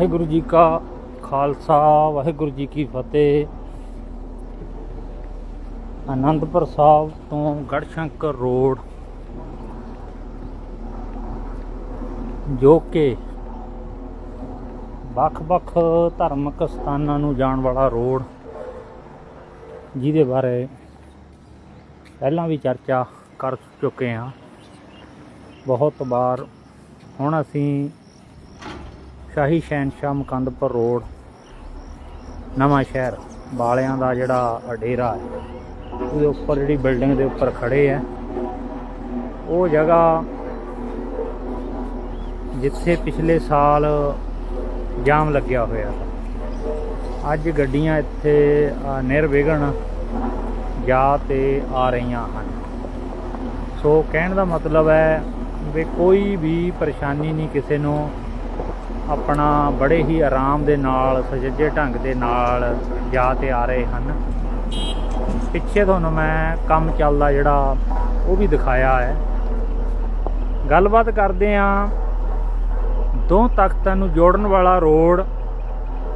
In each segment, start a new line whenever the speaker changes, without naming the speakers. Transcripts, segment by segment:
ਵਾਹਿਗੁਰੂ ਜੀ ਕਾ ਖਾਲਸਾ, ਵਾਹਿਗੁਰੂ ਜੀ ਕੀ ਫਤਿਹ। ਆਨੰਦਪੁਰ ਸਾਹਿਬ ਤੋਂ ਗੜਸ਼ੰਕਰ ਰੋਡ, ਜੋ ਕਿ ਵੱਖ-ਵੱਖ ਧਾਰਮਿਕ ਸਥਾਨਾਂ ਨੂੰ ਜਾਣ ਵਾਲਾ ਰੋਡ, ਜਿਹਦੇ ਬਾਰੇ ਪਹਿਲਾਂ ਵੀ ਚਰਚਾ ਕਰ ਚੁੱਕੇ ਹਾਂ। ਬਹੁਤ ਵਾਰ ਹੁਣ ਅਸੀਂ ਸ਼ਾਹੀ ਸ਼ਹਿਨਸ਼ਾਹ ਮੁਕੰਦਪੁਰ ਰੋਡ, ਨਵਾਂ ਸ਼ਹਿਰ, ਬਾਲਿਆਂ ਦਾ ਜਿਹੜਾ ਡੇਰਾ ਹੈ, ਉਹਦੇ ਉੱਪਰ ਜਿਹੜੀ ਬਿਲਡਿੰਗ ਦੇ ਉੱਪਰ ਖੜੇ ਹੈ। ਉਹ ਜਗ੍ਹਾ ਜਿੱਥੇ ਪਿਛਲੇ ਸਾਲ ਜਾਮ ਲੱਗਿਆ ਹੋਇਆ ਅੱਜ ਗੱਡੀਆਂ ਇੱਥੇ ਨਿਰਵਿਘਨ ਜਾ ਤੇ ਆ ਰਹੀਆਂ ਹਨ। ਸੋ ਕਹਿਣ ਦਾ ਮਤਲਬ ਹੈ ਵੀ ਕੋਈ ਵੀ ਪਰੇਸ਼ਾਨੀ ਨਹੀਂ ਕਿਸੇ ਨੂੰ ਆਪਣਾ ਬੜੇ ਹੀ ਆਰਾਮ ਦੇ ਨਾਲ, ਸੁਚੱਜੇ ਢੰਗ ਦੇ ਨਾਲ ਜਾ ਤੇ ਆ ਰਹੇ ਹਨ। ਪਿੱਛੇ ਤੁਹਾਨੂੰ ਮੈਂ ਕੰਮ ਚੱਲਦਾ ਜਿਹੜਾ ਉਹ ਵੀ ਦਿਖਾਇਆ ਹੈ। ਗੱਲਬਾਤ ਕਰਦੇ ਆਂ ਦੋ ਤਖਤਾਂ ਨੂੰ ਜੋੜਨ ਵਾਲਾ ਰੋਡ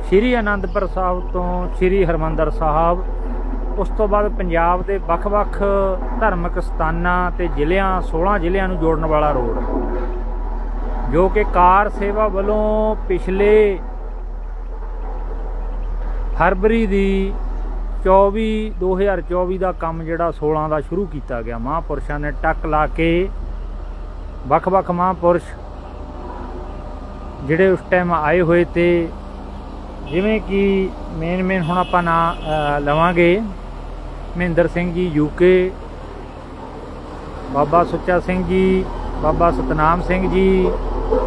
ਸ਼੍ਰੀ ਅਨੰਦਪੁਰ ਸਾਹਿਬ ਤੋਂ ਸ਼੍ਰੀ ਹਰਮੰਦਰ ਸਾਹਿਬ, ਉਸ ਤੋਂ ਬਾਅਦ ਪੰਜਾਬ ਦੇ ਵੱਖ-ਵੱਖ ਧਾਰਮਿਕ ਸਥਾਨਾਂ ਤੇ ਜ਼ਿਲ੍ਹਿਆਂ 16 ਜ਼ਿਲ੍ਹਿਆਂ ਨੂੰ ਜੋੜਨ ਵਾਲਾ ਰੋਡ। ਜੋ ਕਿ ਕਾਰ ਸੇਵਾ ਵੱਲੋਂ ਪਿਛਲੇ ਫਰਵਰੀ ਦੀ 24 2024 ਦਾ ਕੰਮ ਜਿਹੜਾ 16 ਦਾ ਸ਼ੁਰੂ ਕੀਤਾ ਗਿਆ। ਮਹਾਂਪੁਰਸ਼ਾਂ ਨੇ ਟੱਕ ਲਾ ਕੇ ਵੱਖ-ਵੱਖ ਮਹਾਂਪੁਰਸ਼ ਜਿਹੜੇ ਉਸ ਟਾਈਮ ਆਏ ਹੋਏ ਤੇ ਜਿਵੇਂ ਕਿ ਮੇਨ ਮੇਨ ਹੁਣ ਆਪਾਂ ਨਾਂ ਲਵਾਂਗੇ। ਮਹਿੰਦਰ ਸਿੰਘ ਜੀ ਯੂਕੇ ਬਾਬਾ ਸੁੱਚਾ ਸਿੰਘ ਜੀ, ਬਾਬਾ ਸਤਨਾਮ ਸਿੰਘ ਜੀ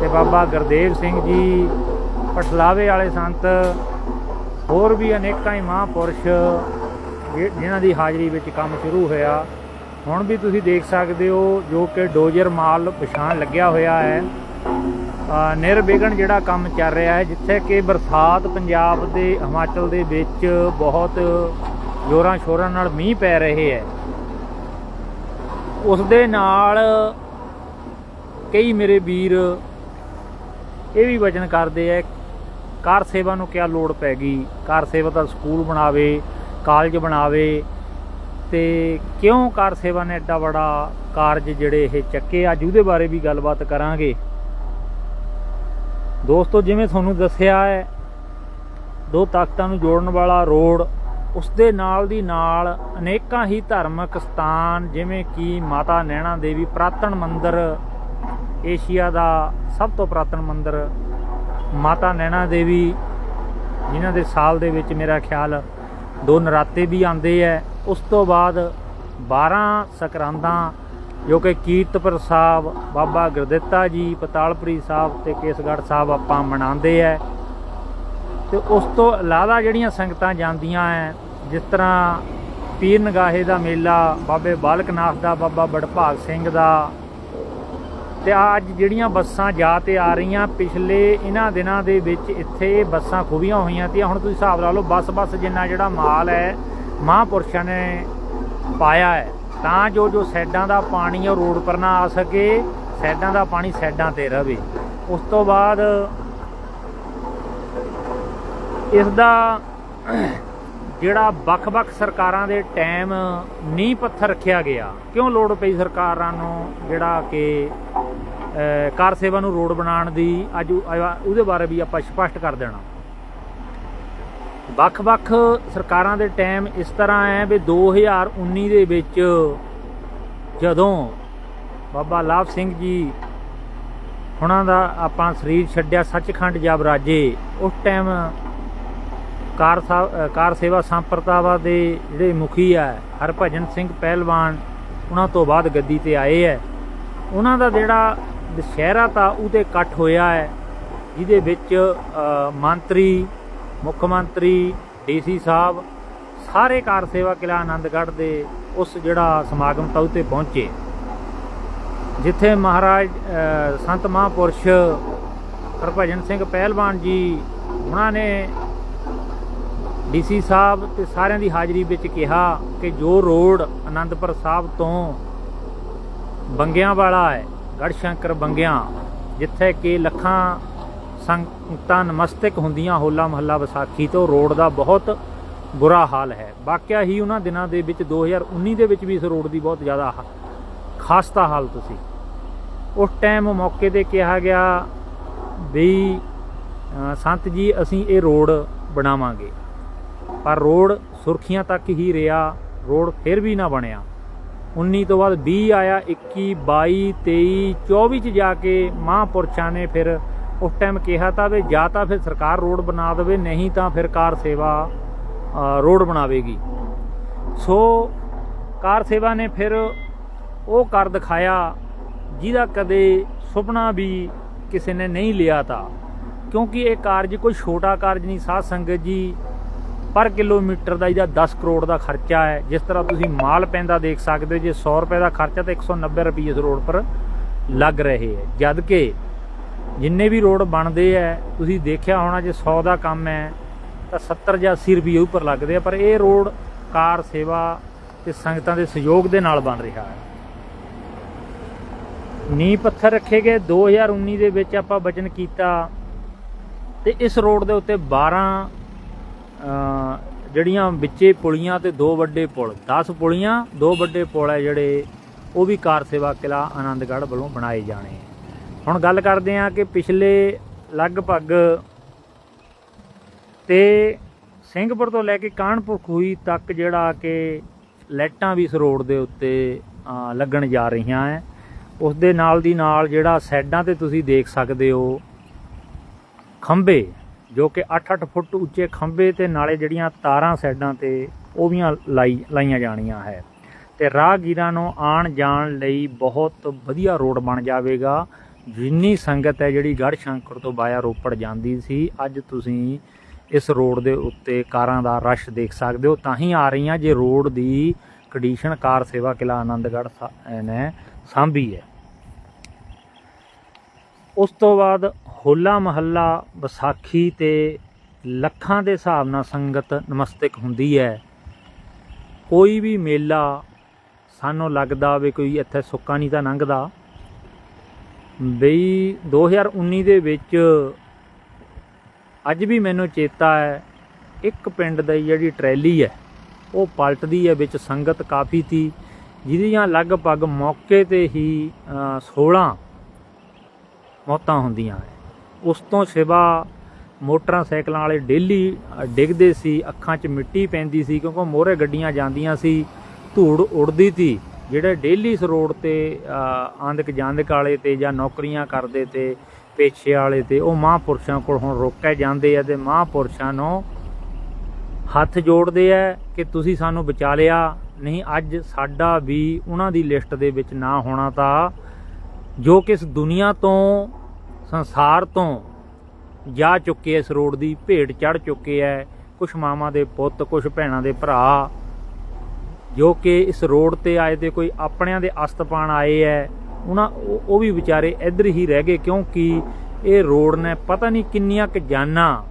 ਤੇ ਬਾਬਾ ਗੁਰਦੇਵ ਸਿੰਘ ਜੀ ਪਟਲਾਵੇ ਵਾਲੇ ਸੰਤ, ਹੋਰ ਵੀ ਅਨੇਕਾਂ ਹੀ ਮਹਾਂਪੁਰਸ਼ ਜਿ- ਜਿਨ੍ਹਾਂ ਦੀ ਹਾਜ਼ਰੀ ਵਿੱਚ ਕੰਮ ਸ਼ੁਰੂ ਹੋਇਆ। ਹੁਣ ਵੀ ਤੁਸੀਂ ਦੇਖ ਸਕਦੇ ਹੋ ਜੋ ਕਿ ਡੋਜਰ ਮਾਲ ਪਛਾਣ ਲੱਗਿਆ ਹੋਇਆ ਹੈ। ਨਿਰਵਿਘਨ ਜਿਹੜਾ ਕੰਮ ਚੱਲ ਰਿਹਾ ਹੈ, ਜਿੱਥੇ ਕਿ ਬਰਸਾਤ ਪੰਜਾਬ ਦੇ, ਹਿਮਾਚਲ ਦੇ ਵਿੱਚ ਬਹੁਤ ਜ਼ੋਰਾਂ ਸ਼ੋਰਾਂ ਨਾਲ ਮੀਂਹ ਪੈ ਰਹੇ ਹੈ। ਉਸ ਦੇ ਨਾਲ ਕਈ ਮੇਰੇ ਵੀਰ ਇਹ ਵੀ ਵਚਨ ਕਰਦੇ ਐ ਕਾਰ ਸੇਵਾ ਨੂੰ ਕਿਆ ਲੋੜ ਪੈ ਗਈ? ਕਾਰ ਸੇਵਾ ਤਾਂ ਸਕੂਲ ਬਣਾਵੇ, ਕਾਲਜ ਬਣਾਵੇ, ਤੇ ਕਿਉਂ ਕਾਰ ਸੇਵਾ ਨੇ ਐਡਾ ਬੜਾ ਕਾਰਜ ਜਿਹੜੇ ਇਹ ਚੱਕੇ? ਅੱਜ ਉਹਦੇ ਬਾਰੇ ਵੀ ਗੱਲਬਾਤ ਕਰਾਂਗੇ। ਦੋਸਤੋ, ਜਿਵੇਂ ਤੁਹਾਨੂੰ ਦੱਸਿਆ ਹੈ, ਦੋ ਤਾਕਤਾਂ ਨੂੰ ਜੋੜਨ ਵਾਲਾ ਰੋਡ ਉਸ ਦੇ ਨਾਲ ਦੀ ਨਾਲ ਅਨੇਕਾਂ ਹੀ ਧਾਰਮਿਕ ਸਥਾਨ, ਜਿਵੇਂ ਕਿ ਮਾਤਾ ਨੈਣਾ ਦੇਵੀ ਪ੍ਰਾਤਨ ਮੰਦਿਰ ਏਸ਼ੀਆ ਦਾ ਸਭ ਤੋਂ ਪ੍ਰਾਤਨ ਮੰਦਿਰ ਮਾਤਾ ਨੈਣਾ ਦੇਵੀ, ਜਿਨ੍ਹਾਂ ਦੇ ਸਾਲ ਦੇ ਵਿੱਚ ਮੇਰਾ ਖਿਆਲ ਦੋ ਨਰਾਤੇ ਵੀ ਆਉਂਦੇ ਐ, ਉਸ ਤੋਂ ਬਾਅਦ 12 ਸਕਰਾਂਦਾਂ ਜੋ ਕਿ ਕੀਰਤਪੁਰ ਸਾਹਿਬ, ਬਾਬਾ ਗੁਰਦਿੱਤਾ ਜੀ, ਪਤਾਲਪੁਰੀ ਸਾਹਿਬ ਤੇ ਕੇਸਗੜ੍ਹ ਸਾਹਿਬ ਆਪਾਂ ਮਨਾਉਂਦੇ ਐ। ਤੇ ਉਸ ਤੋਂ ਇਲਾਵਾ ਜਿਹੜੀਆਂ ਸੰਗਤਾਂ ਜਾਂਦੀਆਂ ਐ, ਜਿਸ ਤਰ੍ਹਾਂ ਪੀਰ ਨਗਾਹੇ ਦਾ ਮੇਲਾ, ਬਾਬੇ ਬਾਲਕ ਨਾਥ ਦਾ, ਬਾਬਾ ਬੜਭਾਗ ਸਿੰਘ ਦਾ ਤੇ ਅੱਜ ਜਿਹੜੀਆਂ ਬੱਸਾਂ ਜਾ ਤੇ ਆ ਰਹੀਆਂ, ਪਿਛਲੇ ਇਹਨਾਂ ਦਿਨਾਂ ਦੇ ਵਿੱਚ ਇੱਥੇ ਬੱਸਾਂ ਖੂਬੀਆਂ ਹੋਈਆਂ ਤੀਆਂ ਹੁਣ ਤੁਸੀਂ ਹਿਸਾਬ ਲਾ ਲਓ, ਬੱਸ ਬੱਸ ਜਿੰਨਾ ਜਿਹੜਾ ਮਾਲ ਹੈ, ਮਹਾਂਪੁਰਸ਼ਾਂ ਨੇ ਪਾਇਆ ਹੈ, ਤਾਂ ਜੋ ਜੋ ਸਾਈਡਾਂ ਦਾ ਪਾਣੀ ਉਹ ਰੋਡ ਪਰ ਨਾ ਆ ਸਕੇ ਸਾਈਡਾਂ ਦਾ ਪਾਣੀ ਸਾਈਡਾਂ ਤੇ ਰਵੇ। ਉਸ ਤੋਂ ਬਾਅਦ ਇਸ ਦਾ ਜਿਹੜਾ ਵੱਖ-ਵੱਖ ਸਰਕਾਰਾਂ ਦੇ ਟਾਈਮ ਨੀਂਹ ਪੱਥਰ ਰੱਖਿਆ ਗਿਆ, ਕਿਉਂ ਲੋੜ ਪਈ ਸਰਕਾਰਾਂ ਨੂੰ ਜਿਹੜਾ ਕਿ ਕਾਰ ਸੇਵਾ ਨੂੰ ਰੋਡ ਬਣਾਉਣ ਦੀ ਅੱਜ ਉਹਦੇ ਬਾਰੇ ਵੀ ਆਪਾਂ ਸਪਸ਼ਟ ਕਰ ਦੇਣਾ। ਵੱਖ-ਵੱਖ ਸਰਕਾਰਾਂ ਦੇ ਟਾਈਮ ਇਸ ਤਰ੍ਹਾਂ ਹੈ ਵੀ 2019 ਦੇ ਵਿੱਚ ਜਦੋਂ ਬਾਬਾ ਲਾਭ ਸਿੰਘ ਜੀ ਹੁਣਾਂ ਦਾ ਆਪਾਂ ਸਰੀਰ ਛੱਡਿਆ ਸੱਚਖੰਡ ਜਬ ਰਾਜੇ, ਉਸ ਟਾਈਮ ਕਾਰ ਸਾਹਿਬ ਕਾਰ ਸੇਵਾ ਸੰਪਰਦਾਵਾ ਦੇ ਜਿਹੜੇ ਮੁਖੀ ਆ, ਹਰਭਜਨ ਸਿੰਘ ਪਹਿਲਵਾਨ, ਉਹਨਾਂ ਤੋਂ ਬਾਅਦ ਗੱਦੀ ਤੇ ਆਏ ਹੈ ਉਹਨਾਂ ਦਾ ਜਿਹੜਾ ਦੁਸਹਿਰਾ ਤਾਂ ਉਹਦੇ ਇਕੱਠ ਹੋਇਆ ਹੈ, ਜਿਹਦੇ ਵਿੱਚ ਮੰਤਰੀ, ਮੁੱਖ ਮੰਤਰੀ, ਡੀਸੀ ਸਾਹਿਬ ਸਾਰੇ ਕਾਰ ਸੇਵਾ ਕਿਲਾ ਆਨੰਦਗੜ੍ਹ ਦੇ ਉਸ ਜਿਹੜਾ ਸਮਾਗਮ ਤਾਂ ਉਤੇ ਪਹੁੰਚੇ। ਜਿੱਥੇ ਮਹਾਰਾਜ ਸੰਤ ਮਹਾਂਪੁਰਸ਼ ਹਰਭਜਨ ਸਿੰਘ ਪਹਿਲਵਾਨ ਜੀ, ਉਹਨਾਂ ਨੇ ਡੀਸੀ ਸਾਹਿਬ ਤੇ ਸਾਰਿਆਂ ਦੀ ਹਾਜ਼ਰੀ ਵਿੱਚ ਕਿਹਾ ਕਿ ਜੋ ਰੋਡ ਆਨੰਦਪੁਰ ਸਾਹਿਬ ਤੋਂ ਬੰਗਿਆਂ ਵਾਲਾ ਹੈ ਗੜਸ਼ੰਕਰ ਬੰਗਿਆਂ, ਜਿੱਥੇ ਕਿ ਲੱਖਾਂ ਸੰਗਤਾਂ ਨਮਸਤਕ ਹੁੰਦੀਆਂ ਹੋਲਾ ਮਹੱਲਾ ਵਿਸਾਖੀ ਤੋਂ, ਰੋਡ ਦਾ ਬਹੁਤ ਬੁਰਾ ਹਾਲ ਹੈ। ਵਾਕਿਆ ਹੀ ਉਹਨਾਂ ਦਿਨਾਂ ਦੇ ਵਿੱਚ 2019 ਦੇ ਵਿੱਚ ਵੀ ਇਸ ਰੋਡ ਦੀ ਬਹੁਤ ਜ਼ਿਆਦਾ ਖਾਸਤਾ ਹਾਲਤ ਸੀ। ਉਸ ਟਾਈਮ ਮੌਕੇ ਤੇ ਕਿਹਾ ਗਿਆ ਵੀ ਸੰਤ ਜੀ, ਅਸੀਂ ਇਹ ਰੋਡ ਬਣਾਵਾਂਗੇ। ਪਰ ਰੋਡ ਸੁਰਖੀਆਂ ਤੱਕ ਹੀ ਰਿਹਾ, ਰੋਡ ਫਿਰ ਵੀ ਨਾ ਬਣਿਆ। 19 ਤੋਂ ਬਾਅਦ 20 ਆਇਆ 21 22 23 24 ਚ ਜਾ ਕੇ ਮਹਾਂਪੁਰਸ਼ਾਂ ਨੇ ਫਿਰ ਉਸ ਟਾਈਮ ਕਿਹਾ ਤਾਂ ਵੀ ਜਾਂ ਤਾਂ ਫਿਰ ਸਰਕਾਰ ਰੋਡ ਬਣਾ ਦੇਵੇ, ਨਹੀਂ ਤਾਂ ਫਿਰ ਕਾਰ ਸੇਵਾ ਰੋਡ ਬਣਾਵੇਗੀ। ਸੋ ਕਾਰ ਸੇਵਾ ਨੇ ਫਿਰ ਉਹ ਕਰ ਦਿਖਾਇਆ ਜਿਹਦਾ ਕਦੇ ਸੁਪਨਾ ਵੀ ਕਿਸੇ ਨੇ ਨਹੀਂ ਲਿਆ ਤਾਂ। ਕਿਉਂਕਿ ਇਹ ਕਾਰਜ ਕੋਈ ਛੋਟਾ ਕਾਰਜ ਨਹੀਂ, ਸਾਧ ਸੰਗਤ ਜੀ ਪਰ ਕਿਲੋਮੀਟਰ ਦਾ ਇਹਦਾ 10 ਕਰੋੜ ਦਾ ਖਰਚਾ ਹੈ। ਜਿਸ ਤਰ੍ਹਾਂ ਤੁਸੀਂ ਮਾਲ ਪੈਂਦਾ ਦੇਖ ਸਕਦੇ ਹੋ, ਜੇ 100 ਰੁਪਏ ਦਾ ਖਰਚਾ ਤਾਂ 190 ਰੁਪਏ ਇਸ ਰੋਡ ਪਰ ਲੱਗ ਰਹੇ ਹੈ। ਜਦ ਕਿ ਜਿੰਨੇ ਵੀ ਰੋਡ ਬਣਦੇ ਹੈ, ਤੁਸੀਂ ਦੇਖਿਆ ਹੋਣਾ ਜੇ 100 ਦਾ ਕੰਮ ਹੈ, ਤਾਂ 70 ਜਾਂ 80 ਰੁਪਏ ਉੱਪਰ ਲੱਗਦੇ ਆ, ਪਰ ਇਹ ਰੋਡ ਕਾਰ ਸੇਵਾ ਤੇ ਸੰਗਤਾਂ ਦੇ ਸਹਿਯੋਗ ਦੇ ਨਾਲ ਬਣ ਰਿਹਾ ਹੈ। ਨੀਂਹ ਪੱਥਰ ਰੱਖੇ ਗਏ 2019 ਦੇ ਵਿੱਚ ਆਪਾਂ ਵਚਨ ਕੀਤਾ ਤੇ ਇਸ ਰੋਡ ਦੇ ਉੱਤੇ 12 ਜਿਹੜੀਆਂ ਵਿੱਚੇ ਪੁਲੀਆਂ ਤੇ ਦੋ ਵੱਡੇ ਪੁਲ 10 ਪੁਲੀਆਂ, ਦੋ ਵੱਡੇ ਪੁਲ ਹੈ ਜਿਹੜੇ, ਉਹ ਵੀ ਕਾਰ ਸੇਵਾ ਕਿਲਾ ਆਨੰਦਗੜ੍ਹ ਵੱਲੋਂ ਬਣਾਏ ਜਾਣੇ ਹੈ ਹੁਣ ਗੱਲ ਕਰਦੇ ਹਾਂ ਕਿ ਪਿਛਲੇ ਲਗਭਗ ਤੇ ਸਿੰਘਪੁਰ ਤੋਂ ਲੈ ਕੇ ਕਾਨਪੁਰ ਖੂਹੀ ਤੱਕ ਜਿਹੜਾ ਕਿ ਲਾਈਟਾਂ ਵੀ ਇਸ ਰੋਡ ਦੇ ਉੱਤੇ ਲੱਗਣ ਜਾ ਰਹੀਆਂ ਹੈ ਉਸ ਦੇ ਨਾਲ ਦੀ ਨਾਲ ਜਿਹੜਾ ਸਾਈਡਾਂ ਤੇ ਤੁਸੀਂ ਦੇਖ ਸਕਦੇ ਹੋ, ਖੰਭੇ ਜੋ ਕਿ 8-8 ਫੁੱਟ ਉੱਚੇ ਖੰਭੇ ਤੇ ਨਾਲੇ ਜਿਹੜੀਆਂ ਤਾਰਾਂ ਸਾਈਡਾਂ ਤੇ ਉਹ ਵੀ ਲਾਈ, ਲਾਈਆਂ ਜਾਣੀਆਂ ਹੈ। ਤੇ ਰਾਹਗੀਰਾਂ ਨੂੰ ਆਣ ਜਾਣ ਲਈ ਬਹੁਤ ਵਧੀਆ ਰੋਡ ਬਣ ਜਾਵੇਗਾ। ਜਿੰਨੀ ਸੰਗਤ ਹੈ ਜਿਹੜੀ ਗੜ੍ਹ ਸ਼ੰਕਰ ਤੋਂ ਬਾਇਆ ਰੋਪੜ ਜਾਂਦੀ ਸੀ, ਅੱਜ ਤੁਸੀਂ ਇਸ ਰੋਡ ਦੇ ਉੱਤੇ ਕਾਰਾਂ ਦਾ ਰਸ਼ ਦੇਖ ਸਕਦੇ ਹੋ। ਤਾਂ ਹੀ ਆ ਰਹੀਆਂ ਜੇ ਰੋਡ ਦੀ ਕੰਡੀਸ਼ਨ ਕਾਰ ਸੇਵਾ ਕਿਲਾ ਆਨੰਦਗੜ੍ਹ ਸਾ- ਨੇ ਸਾਂਭੀ ਹੈ। ਉਸ ਤੋਂ ਬਾਅਦ ਹੋਲਾ ਮਹੱਲਾ ਵਿਸਾਖੀ ਤੇ ਲੱਖਾਂ ਦੇ ਹਿਸਾਬ ਨਾਲ ਸੰਗਤ ਨਮਸਤਕ ਹੁੰਦੀ ਹੈ। ਕੋਈ ਵੀ ਮੇਲਾ ਸਾਨੂੰ ਲੱਗਦਾ ਵੀ ਕੋਈ ਇੱਥੇ ਸੁੱਕਾ ਨਹੀਂ ਤਾਂ ਲੰਘਦਾ। ਬਈ 2019 ਦੇ ਵਿੱਚ ਅੱਜ ਵੀ ਮੈਨੂੰ ਚੇਤਾ ਹੈ ਇੱਕ ਪਿੰਡ ਦੀ ਜਿਹੜੀ ਟਰੈਲੀ ਹੈ ਉਹ ਪਲਟਦੀ ਹੈ ਵਿੱਚ ਸੰਗਤ ਕਾਫੀ ਸੀ ਜਿਹਦੀਆਂ ਲਗਭਗ ਮੌਕੇ ਤੇ ਹੀ ਅ, 16 ਮੌਤਾਂ ਹੁੰਦੀਆਂ ਹੈ ਉਸ ਤੋਂ ਸਿਵਾ ਮੋਟਰਸਾਈਕਲਾਂ ਵਾਲੇ ਡੇਲੀ ਡਿੱਗਦੇ ਸੀ, ਅੱਖਾਂ 'ਚ ਮਿੱਟੀ ਪੈਂਦੀ ਸੀ ਕਿਉਂਕਿ ਮੋਹਰੇ ਗੱਡੀਆਂ ਜਾਂਦੀਆਂ ਸੀ, ਧੂੜ ਉੱਡਦੀ ਸੀ, ਜਿਹੜੇ ਡੇਲੀ ਇਸ ਰੋਡ ਤੇ ਆਂਦਕ ਜਾਂਦਕ ਵਾਲੇ ਤੇ ਜਾਂ ਨੌਕਰੀਆਂ ਕਰਦੇ ਤੇ, ਪੇਸ਼ੇ ਵਾਲੇ ਤੇ, ਉਹ ਮਹਾਂਪੁਰਸ਼ਾਂ ਕੋਲ ਹੁਣ ਰੋਕੇ ਜਾਂਦੇ ਆ ਤੇ ਮਹਾਂਪੁਰਸ਼ਾਂ ਨੂੰ ਹੱਥ ਜੋੜਦੇ ਆ ਕਿ ਤੁਸੀਂ ਸਾਨੂੰ ਬਚਾ ਲਿਆ, ਨਹੀਂ ਅੱਜ ਸਾਡਾ ਵੀ ਉਹਨਾਂ ਦੀ ਲਿਸਟ ਦੇ ਵਿੱਚ ਨਾ ਹੋਣਾ ਤਾਂ ਜੋ ਕਿ ਇਸ ਦੁਨੀਆ ਤੋਂ, ਸੰਸਾਰ ਤੋਂ ਜਾ ਚੁੱਕੇ ਇਸ ਰੋਡ ਦੀ ਭੇਟ ਚੜ ਚੁੱਕੇ ਐ ਕੁਛ ਮਾਵਾਂ ਦੇ ਪੁੱਤ, ਕੁਛ ਭੈਣਾਂ ਦੇ ਭਰਾ, ਜੋ ਕਿ ਇਸ ਰੋਡ ਤੇ ਆਏ ਤੇ ਕੋਈ ਆਪਣਿਆਂ ਦੇ ਅਸਤਪਾਣ ਆਏ ਐ ਉਹਨਾਂ ਉਹ ਵੀ ਵਿਚਾਰੇ ਇੱਧਰ ਹੀ ਰਹਿ ਗਏ, ਕਿਉਂਕਿ ਇਹ ਰੋਡ ਨੇ ਪਤਾ ਨਹੀਂ ਕਿੰਨੀਆਂ ਕੁ ਜਾਨਾਂ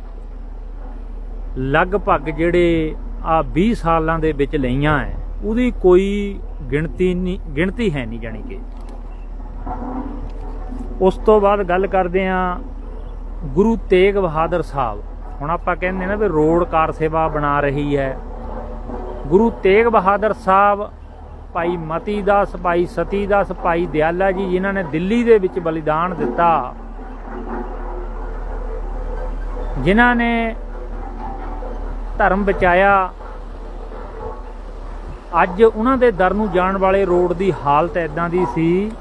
ਲਗਭਗ ਜਿਹੜੇ ਆ 20 ਸਾਲਾਂ ਦੇ ਵਿੱਚ ਲਈਆਂ ਐ, ਉਹਦੀ ਕੋਈ ਗਿਣਤੀ ਨਹੀਂ, ਗਿਣਤੀ ਹੈ ਨਹੀਂ ਜਾਣੀ ਕਿ। ਉਸ ਤੋਂ ਬਾਅਦ ਗੱਲ ਕਰਦੇ ਆ ਗੁਰੂ ਤੇਗ ਬਹਾਦਰ ਸਾਹਿਬ। ਹੁਣ ਆਪਾਂ ਕਹਿੰਦੇ ਨਾ ਵੀ ਰੋਡ ਕਾਰ ਸੇਵਾ ਬਣਾ ਰਹੀ ਹੈ। ਗੁਰੂ ਤੇਗ ਬਹਾਦਰ ਸਾਹਿਬ, ਭਾਈ ਮਤੀ ਦਾਸ ਭਾਈ ਸਤੀ ਦਾਸ ਭਾਈ ਦਿਆਲਾ ਜੀ ਜਿਨ੍ਹਾਂ ਨੇ ਦਿੱਲੀ ਦੇ ਵਿੱਚ ਬਲੀਦਾਨ ਦਿੱਤਾ। ਜਿਨ੍ਹਾਂ ਨੇ ਧਰਮ ਬਚਾਇਆ। ਅੱਜ ਉਹਨਾਂ ਦੇ ਦਰ ਨੂੰ ਜਾਣ ਵਾਲੇ ਰੋਡ ਦੀ ਹਾਲਤ ਐਦਾਂ ਦੀ ਸੀ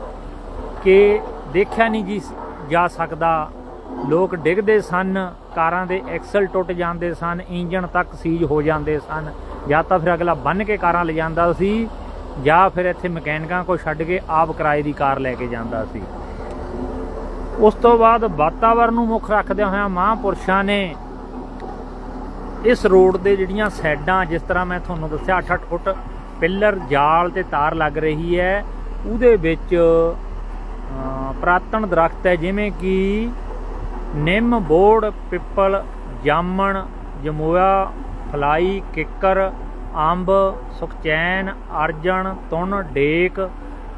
ਕਿ ਦੇਖਿਆ ਨਹੀਂ ਜੀ ਜਾ ਸਕਦਾ। ਲੋਕ ਡਿੱਗਦੇ ਸਨ, ਕਾਰਾਂ ਦੇ ਐਕਸਲ ਟੁੱਟ ਜਾਂਦੇ ਸਨ, ਇੰਜਣ ਤੱਕ ਸੀਜ ਹੋ ਜਾਂਦੇ ਸਨ। ਜਾਂ ਤਾਂ ਫਿਰ ਅਗਲਾ ਬੰਨ ਕੇ ਕਾਰਾਂ ਲਿਜਾਂਦਾ ਸੀ, ਜਾਂ ਫਿਰ ਇੱਥੇ ਮਕੈਨਿਕਾਂ ਕੋ ਛੱਡ ਕੇ ਆਪ ਕਿਰਾਏ ਦੀ ਕਾਰ ਲੈ ਕੇ ਜਾਂਦਾ ਸੀ। ਉਸ ਤੋਂ ਬਾਅਦ ਵਾਤਾਵਰਣ ਨੂੰ ਮੁੱਖ ਰੱਖਦਿਆਂ ਹੋਇਆਂ ਮਹਾਂਪੁਰਸ਼ਾਂ ਨੇ ਇਸ ਰੋਡ ਦੇ ਜਿਹੜੀਆਂ ਸਾਈਡਾਂ, ਜਿਸ ਤਰ੍ਹਾਂ ਮੈਂ ਤੁਹਾਨੂੰ ਦੱਸਿਆ 8-8 ਫੁੱਟ ਪਿੱਲਰ, ਜਾਲ ਤੇ ਤਾਰ ਲੱਗ ਰਹੀ ਹੈ, ਉਹਦੇ ਵਿੱਚ ਪੁਰਾਤਨ ਦਰਖਤ ਹੈ, ਜਿਵੇਂ ਕਿ ਨਿੰਮ, ਬੋੜ, ਪਿੱਪਲ, ਜਾਮਣ, ਜਮੋਆ, ਫਲਾਈ, ਕਿੱਕਰ, ਅੰਬ, ਸੁਖਚੈਨ, ਅਰਜਨ ਤੁਣ ਡੇਕ,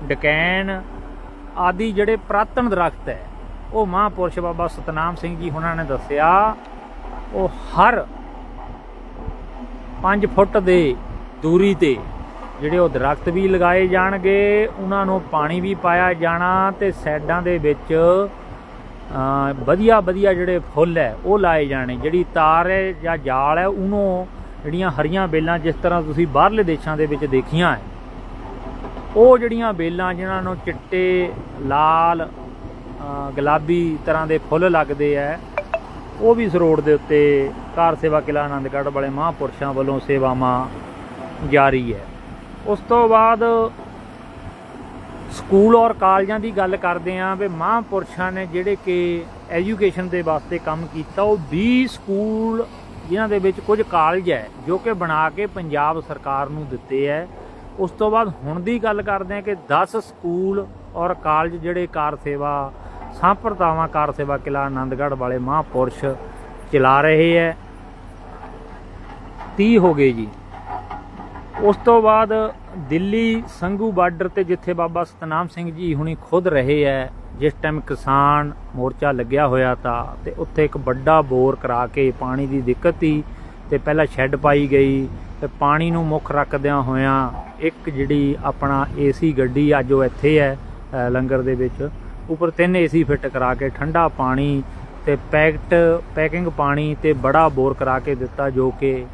ਡਕੈਨ ਆਦਿ ਜਿਹੜੇ ਪੁਰਾਤਨ ਦਰਖਤ ਹੈ, ਉਹ ਮਹਾਂਪੁਰਸ਼ ਬਾਬਾ ਸਤਨਾਮ ਸਿੰਘ ਜੀ ਉਹਨਾਂ ਨੇ ਦੱਸਿਆ, ਉਹ ਹਰ 5 ਫੁੱਟ ਦੇ ਦੂਰੀ ਤੇ ਜਿਹੜੇ ਉਹ ਦਰਖਤ ਵੀ ਲਗਾਏ ਜਾਣਗੇ, ਉਹਨਾਂ ਨੂੰ ਪਾਣੀ ਵੀ ਪਾਇਆ ਜਾਣਾ ਤੇ ਸਾਈਡਾਂ ਦੇ ਵਿੱਚ ਵਧੀਆ ਵਧੀਆ ਜਿਹੜੇ ਫੁੱਲ ਹੈ, ਉਹ ਲਾਏ ਜਾਣੇ। ਜਿਹੜੀ ਤਾਰ ਹੈ ਜਾਂ ਜਾਲ ਹੈ, ਉਹਨੂੰ ਜਿਹੜੀਆਂ ਹਰੀਆਂ ਬੇਲਾਂ ਜਿਸ ਤਰ੍ਹਾਂ ਤੁਸੀਂ ਬਾਹਰਲੇ ਦੇਸ਼ਾਂ ਦੇ ਵਿੱਚ ਦੇਖੀਆਂ ਹੈ, ਉਹ ਜਿਹੜੀਆਂ ਬੇਲਾਂ ਜਿਨ੍ਹਾਂ ਨੂੰ ਚਿੱਟੇ, ਲਾਲ ਗੁਲਾਬੀ ਤਰ੍ਹਾਂ ਦੇ ਫੁੱਲ ਲੱਗਦੇ ਹੈ, ਉਹ ਵੀ ਇਸ ਰੋਡ ਦੇ ਉੱਤੇ ਕਾਰ ਸੇਵਾ ਕਿਲਾ ਆਨੰਦਗੜ੍ਹ ਵਾਲੇ ਮਹਾਂਪੁਰਸ਼ਾਂ ਵੱਲੋਂ ਸੇਵਾਵਾਂ ਜਾਰੀ ਹੈ। ਉਸ ਤੋਂ ਬਾਅਦ ਸਕੂਲ ਔਰ ਕਾਲਜਾਂ ਦੀ ਗੱਲ ਕਰਦੇ ਆਂ ਵੀ ਮਹਾਂਪੁਰਸ਼ਾਂ ਨੇ ਜਿਹੜੇ ਕਿ ਐਜੂਕੇਸ਼ਨ ਦੇ ਵਾਸਤੇ ਕੰਮ ਕੀਤਾ, ਉਹ 20 ਸਕੂਲ ਜਿਨ੍ਹਾਂ ਦੇ ਵਿੱਚ ਕੁਝ ਕਾਲਜ ਹੈ, ਜੋ ਕਿ ਬਣਾ ਕੇ ਪੰਜਾਬ ਸਰਕਾਰ ਨੂੰ ਦਿੱਤੇ ਹੈ। ਉਸ ਤੋਂ ਬਾਅਦ ਹੁਣ ਦੀ ਗੱਲ ਕਰਦੇ ਆਂ ਕਿ 10 ਸਕੂਲ ਔਰ ਕਾਲਜ ਜਿਹੜੇ ਕਾਰ ਸੇਵਾ ਸੰਪਰਦਾਵਾਂ ਕਾਰ ਸੇਵਾ ਕਿਲਾ ਆਨੰਦਗੜ੍ਹ ਵਾਲੇ ਮਹਾਂਪੁਰਸ਼ ਚਲਾ ਰਹੇ ਹੈ। 30 ਹੋ ਗਏ ਜੀ। ਉਸ ਤੋਂ ਬਾਅਦ ਦਿੱਲੀ ਸੰਘੂ ਬਾਰਡਰ ਤੇ ਜਿੱਥੇ ਬਾਬਾ ਸਤਨਾਮ ਸਿੰਘ ਜੀ ਹੁਣੀ ਖੁਦ ਰਹੇ ਹੈ ਜਿਸ ਟਾਈਮ ਕਿਸਾਨ ਮੋਰਚਾ ਲੱਗਿਆ ਹੋਇਆ ਤਾਂ ਤੇ ਉੱਥੇ ਇੱਕ ਵੱਡਾ ਬੋਰ ਕਰਾ ਕੇ ਪਾਣੀ ਦੀ ਦਿੱਕਤ ਸੀ ਤੇ ਪਹਿਲਾਂ ਸ਼ੈੱਡ ਪਾਈ ਗਈ ਤੇ ਪਾਣੀ ਨੂੰ ਮੁੱਖ ਰੱਖਦਿਆਂ ਹੋਇਆਂ ਇੱਕ ਜਿਹੜੀ ਆਪਣਾ ਏਸੀ ਗੱਡੀ ਅੱਜ ਉਹ ਇੱਥੇ ਹੈ ਲੰਗਰ ਦੇ ਵਿੱਚ, ਉੱਪਰ ਤਿੰਨ ਏਸੀ ਫਿੱਟ ਕਰਾ ਕੇ ਠੰਡਾ ਪਾਣੀ ਤੇ ਪੈਕਟ, ਪੈਕਿੰਗ ਪਾਣੀ ਤੇ ਬੜਾ ਬੋਰ ਕਰਾ ਕੇ ਦਿੱਤਾ ਜੋ ਕਿ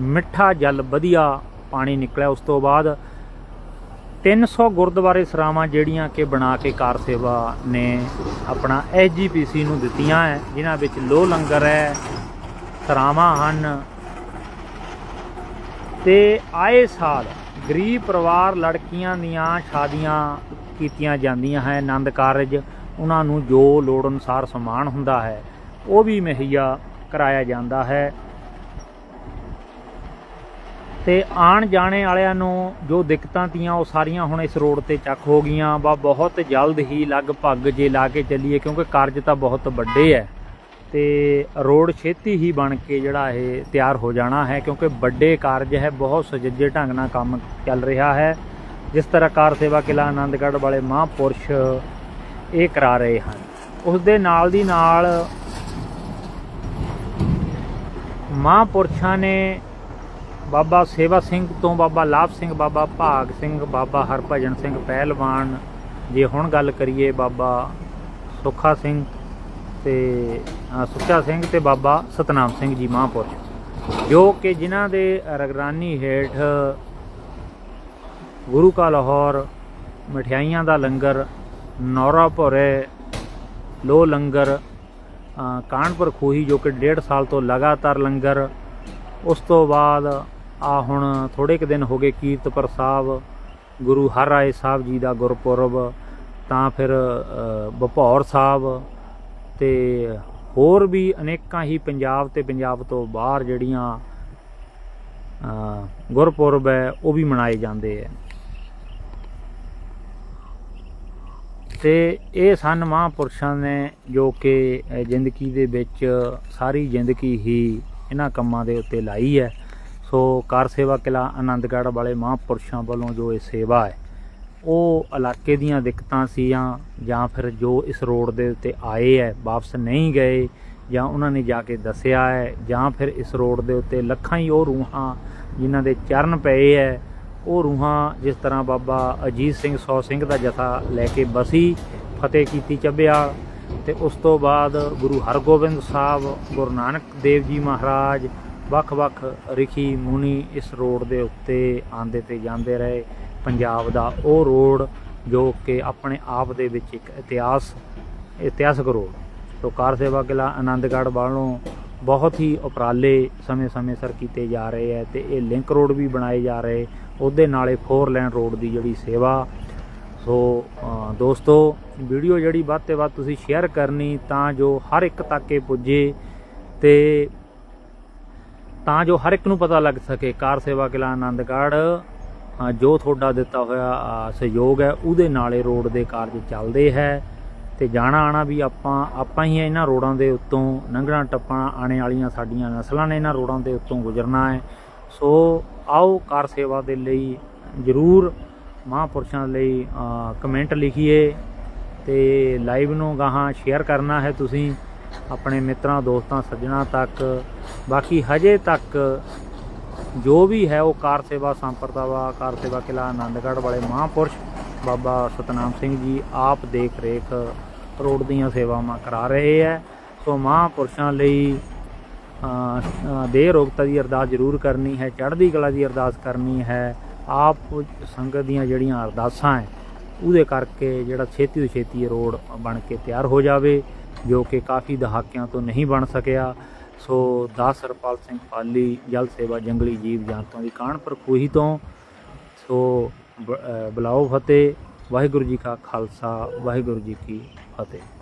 ਮਿੱਠਾ ਜਲ ਵਧੀਆ ਪਾਣੀ ਨਿਕਲਿਆ। ਉਸ ਤੋਂ ਬਾਅਦ 300 ਗੁਰਦੁਆਰੇ ਸਰਾਵਾਂ ਜਿਹੜੀਆਂ ਕਿ ਬਣਾ ਕੇ ਕਾਰ ਸੇਵਾ ਨੇ ਆਪਣਾ ਐਸਜੀਪੀਸੀ ਨੂੰ ਦਿੱਤੀਆਂ ਹੈ ਜਿਨ੍ਹਾਂ ਵਿੱਚ ਲੋ ਲੰਗਰ ਹੈ ਸਰਾਵਾਂ ਹਨ। ਤੇ ਆਏ ਸਾਲ ਗਰੀਬ ਪਰਿਵਾਰ ਲੜਕੀਆਂ ਦੀਆਂ ਸ਼ਾਦੀਆਂ ਕੀਤੀਆਂ ਜਾਂਦੀਆਂ ਹੈ। ਆਨੰਦ ਕਾਰਜ ਉਹਨਾਂ ਨੂੰ ਜੋ ਲੋੜ ਅਨੁਸਾਰ ਸਮਾਨ ਹੁੰਦਾ ਹੈ, ਉਹ ਵੀ ਮੁਹੱਈਆ ਕਰਾਇਆ ਜਾਂਦਾ ਹੈ। ਤੇ ਆਣ ਜਾਣੇ ਵਾਲਿਆਂ ਨੂੰ ਜੋ ਦਿੱਕਤਾਂ ਤੀਆਂ, ਉਹ ਸਾਰੀਆਂ ਹੁਣ ਇਸ ਰੋਡ ਤੇ ਚੱਕ ਹੋ ਗਈਆਂ। ਵਾ ਬਹੁਤ ਜਲਦ ਹੀ ਲਗਭਗ ਜੇ ਲਾ ਕੇ ਚੱਲੀਏ, ਕਿਉਂਕਿ ਕਾਰਜ ਤਾਂ ਬਹੁਤ ਵੱਡੇ ਹੈ ਤੇ ਰੋਡ ਛੇਤੀ ਹੀ ਬਣ ਕੇ ਜਿਹੜਾ ਇਹ ਤਿਆਰ ਹੋ ਜਾਣਾ ਹੈ, ਕਿਉਂਕਿ ਵੱਡੇ ਕਾਰਜ ਹੈ, ਬਹੁਤ ਸੁਜੱਜੇ ਢੰਗ ਨਾਲ ਕੰਮ ਚੱਲ ਰਿਹਾ ਹੈ। ਜਿਸ ਤਰ੍ਹਾਂ ਕਾਰ ਸੇਵਾ ਕਿਲਾ ਆਨੰਦਗੜ੍ਹ ਵਾਲੇ ਮਹਾਂਪੁਰਸ਼ ਇਹ ਕਰਾ ਰਹੇ ਹਨ। ਉਸ ਦੇ ਨਾਲ ਦੀ ਨਾਲ ਮਹਾਂਪੁਰਸ਼ਾਂ ਨੇ ਬਾਬਾ ਸੇਵਾ ਸਿੰਘ ਤੋਂ ਬਾਬਾ ਲਾਭ ਸਿੰਘ, ਬਾਬਾ ਭਾਗ ਸਿੰਘ, ਬਾਬਾ ਹਰਭਜਨ ਸਿੰਘ ਪਹਿਲਵਾਨ। ਜੇ ਹੁਣ ਗੱਲ ਕਰੀਏ ਬਾਬਾ ਸੁੱਖਾ ਸਿੰਘ ਤੇ ਸੁੱਚਾ ਸਿੰਘ ਤੇ ਬਾਬਾ ਸਤਨਾਮ ਸਿੰਘ ਜੀ ਮਹਾਂਪੁਰਸ਼, ਜੋ ਕਿ ਜਿਨ੍ਹਾਂ ਦੇ ਰਗਰਾਨੀ ਹੇਠ ਗੁਰੂ ਕਾ ਲਾਹੌਰ ਮਠਿਆਈਆਂ ਦਾ ਲੰਗਰ, ਨੌਰਾ ਭੋਰੇ ਲੋ ਲੰਗਰ ਕਾਨਪੁਰ ਖੂਹੀ ਜੋ ਕਿ ਡੇਢ ਸਾਲ ਤੋਂ ਲਗਾਤਾਰ ਲੰਗਰ, ਉਸ ਤੋਂ ਬਾਅਦ ਆ ਹੁਣ ਥੋੜੇ ਕੁ ਦਿਨ ਹੋ ਗਏ ਕੀਰਤਪੁਰ ਸਾਹਿਬ, ਗੁਰੂ ਹਰ ਰਾਏ ਸਾਹਿਬ ਜੀ ਦਾ ਗੁਰਪੁਰਬ, ਤਾਂ ਫਿਰ ਬਪੌਰ ਸਾਹਿਬ ਤੇ ਹੋਰ ਵੀ ਅਨੇਕਾਂ ਹੀ ਪੰਜਾਬ ਤੇ ਪੰਜਾਬ ਤੋਂ ਬਾਹਰ ਜਿਹੜੀਆਂ ਗੁਰਪੁਰਬ ਹੈ, ਉਹ ਵੀ ਮਨਾਏ ਜਾਂਦੇ ਹੈ। ਤੇ ਇਹ ਸਨ ਮਹਾਂਪੁਰਸ਼ਾਂ ਨੇ ਜੋ ਕਿ ਜ਼ਿੰਦਗੀ ਦੇ ਵਿੱਚ ਸਾਰੀ ਜ਼ਿੰਦਗੀ ਹੀ ਇਹਨਾਂ ਕੰਮਾਂ ਦੇ ਉੱਤੇ ਲਾਈ ਹੈ। ਸੋ ਕਾਰ ਸੇਵਾ ਕਿਲਾ ਆਨੰਦਗੜ੍ਹ ਵਾਲੇ ਮਹਾਂਪੁਰਸ਼ਾਂ ਵੱਲੋਂ ਜੋ ਇਹ ਸੇਵਾ ਹੈ, ਉਹ ਇਲਾਕੇ ਦੀਆਂ ਦਿੱਕਤਾਂ ਸੀ ਜਾਂ ਫਿਰ ਜੋ ਇਸ ਰੋਡ ਦੇ ਉੱਤੇ ਆਏ ਹੈ, ਵਾਪਸ ਨਹੀਂ ਗਏ ਜਾਂ ਉਹਨਾਂ ਨੇ ਜਾ ਕੇ ਦੱਸਿਆ ਹੈ ਜਾਂ ਫਿਰ ਇਸ ਰੋਡ ਦੇ ਉੱਤੇ ਲੱਖਾਂ ਹੀ ਉਹ ਰੂਹਾਂ ਜਿਨ੍ਹਾਂ ਦੇ ਚਰਨ ਪਏ ਹੈ, ਉਹ ਰੂਹਾਂ ਜਿਸ ਤਰ੍ਹਾਂ ਬਾਬਾ ਅਜੀਤ ਸਿੰਘ, ਸੌ ਸਿੰਘ ਦਾ ਜਥਾ ਲੈ ਕੇ ਬਸੀ, ਫਤਿਹ ਕੀਤੀ ਚੱਬਿਆਲ ਤੇ ਉਸ ਤੋਂ ਬਾਅਦ ਗੁਰੂ ਹਰਗੋਬਿੰਦ ਸਾਹਿਬ, ਗੁਰੂ ਨਾਨਕ ਦੇਵ ਜੀ ਮਹਾਰਾਜ ਵੱਖ-ਵੱਖ ਰਿਖੀ ਮੁਨੀ ਇਸ ਰੋਡ ਦੇ ਉੱਤੇ ਆਂਦੇ ਤੇ ਜਾਂਦੇ ਰਹੇ। ਪੰਜਾਬ ਦਾ ਉਹ ਰੋਡ ਜੋ ਕਿ ਆਪਣੇ ਆਪ ਦੇ ਵਿੱਚ ਇੱਕ ਇਤਿਹਾਸ, ਇਤਿਹਾਸਕ ਰੋਡ। ਸੋ ਕਾਰ ਸੇਵਾ ਕਿਲਾ ਆਨੰਦਗੜ੍ਹ ਵੱਲੋਂ ਬਹੁਤ ਹੀ ਉਪਰਾਲੇ ਸਮੇਂ-ਸਮੇਂ ਸਰ ਕੀਤੇ ਜਾ ਰਹੇ ਹੈ ਤੇ ਇਹ ਲਿੰਕ ਰੋਡ ਵੀ ਬਣਾਏ ਜਾ ਰਹੇ। ਉਹਦੇ ਨਾਲੇ 4 ਲਾਈਨ ਰੋਡ ਦੀ ਜਿਹੜੀ ਸੇਵਾ। ਸੋ ਦੋਸਤੋ, ਵੀਡੀਓ ਜਿਹੜੀ ਵੱਧ ਤੇ ਵੱਧ ਤੁਸੀਂ ਸ਼ੇਅਰ ਕਰਨੀ ਤਾਂ ਜੋ ਹਰ ਇੱਕ ਤੱਕ ਇਹ ਪੁੱਜੇ ਤੇ ਤਾਂ ਜੋ ਹਰ ਇੱਕ ਨੂੰ ਪਤਾ ਲੱਗ ਸਕੇ। ਕਾਰ ਸੇਵਾ ਕਿਲਾ ਆਨੰਦਗੜ੍ਹ ਜੋ ਤੁਹਾਡਾ ਦਿੱਤਾ ਹੋਇਆ ਸਹਿਯੋਗ ਹੈ, ਉਹਦੇ ਨਾਲੇ ਰੋਡ ਦੇ ਕਾਰਜ ਚੱਲਦੇ ਹੈ। ਤੇ ਜਾਣਾ ਆਣਾ ਵੀ ਆਪਾਂ ਆਪਾਂ ਹੀ ਇਹਨਾਂ ਰੋਡਾਂ ਦੇ ਉੱਤੋਂ ਲੰਘਣਾ ਟੱਪਣਾ ਆਣੇ ਵਾਲੀਆਂ ਸਾਡੀਆਂ ਨਸਲਾਂ ਨੇ ਇਹਨਾਂ ਰੋਡਾਂ ਦੇ ਉੱਤੋਂ ਗੁਜ਼ਰਨਾ ਹੈ। ਸੋ ਆਓ ਕਾਰ ਸੇਵਾ ਦੇ ਲਈ ਜਰੂਰ ਮਹਾਂਪੁਰਸ਼ਾਂ ਲਈ ਕਮੈਂਟ ਲਿਖੀਏ ਤੇ ਲਾਈਵ ਨੂੰ ਗਾਹਾਂ ਸ਼ੇਅਰ ਕਰਨਾ ਹੈ ਤੁਸੀਂ। ਆਪਣੇ ਮਿੱਤਰਾਂ, ਦੋਸਤਾਂ, ਸੱਜਣਾ ਤੱਕ। ਬਾਕੀ ਹਜੇ ਤੱਕ ਜੋ ਵੀ ਹੈ ਉਹ ਕਾਰ ਸੇਵਾ ਸੰਪਰਦਾਵਾ, ਕਾਰ ਸੇਵਾ ਕਿਲਾ ਆਨੰਦਗੜ੍ਹ ਵਾਲੇ ਮਹਾਂਪੁਰਸ਼ ਬਾਬਾ ਸਤਨਾਮ ਸਿੰਘ ਜੀ ਆਪ ਦੇਖ ਰੇਖ ਰੋਡ ਦੀਆਂ ਸੇਵਾਵਾਂ ਕਰਾ ਰਹੇ ਹੈ। ਸੋ ਮਹਾਂਪੁਰਸ਼ਾਂ ਲਈ ਦੇਹ ਰੋਗਤਾ ਦੀ ਅਰਦਾਸ ਜ਼ਰੂਰ ਕਰਨੀ ਹੈ, ਚੜ੍ਹਦੀ ਕਲਾ ਦੀ ਅਰਦਾਸ ਕਰਨੀ ਹੈ। ਆਪ ਸੰਗਤ ਦੀਆਂ ਜਿਹੜੀਆਂ ਅਰਦਾਸਾਂ ਹੈ, ਉਹਦੇ ਕਰਕੇ ਜਿਹੜਾ ਛੇਤੀ ਤੋਂ ਛੇਤੀ ਇਹ ਰੋਡ ਬਣ ਕੇ ਤਿਆਰ ਹੋ ਜਾਵੇ। ਜੋ ਕਿ ਕਾਫੀ ਦਹਾਕਿਆਂ ਤੋਂ ਨਹੀਂ ਬਣ ਸਕਿਆ। ਸੋ ਦਾਸ ਸਰਪਾਲ ਸਿੰਘ ਪਾਲੀ ਜਲ ਸੇਵਾ ਜੰਗਲੀ ਜੀਵ ਜੰਤੂਆਂ ਦੀ ਕਾਨਪੁਰ ਖੂਹੀ ਤੋਂ। ਸੋ ਬ- ਬੁਲਾਓ ਫਤਿਹ, ਵਾਹਿਗੁਰੂ ਜੀ ਕਾ ਖਾਲਸਾ, ਵਾਹਿਗੁਰੂ ਜੀ ਕੀ ਫਤਿਹ।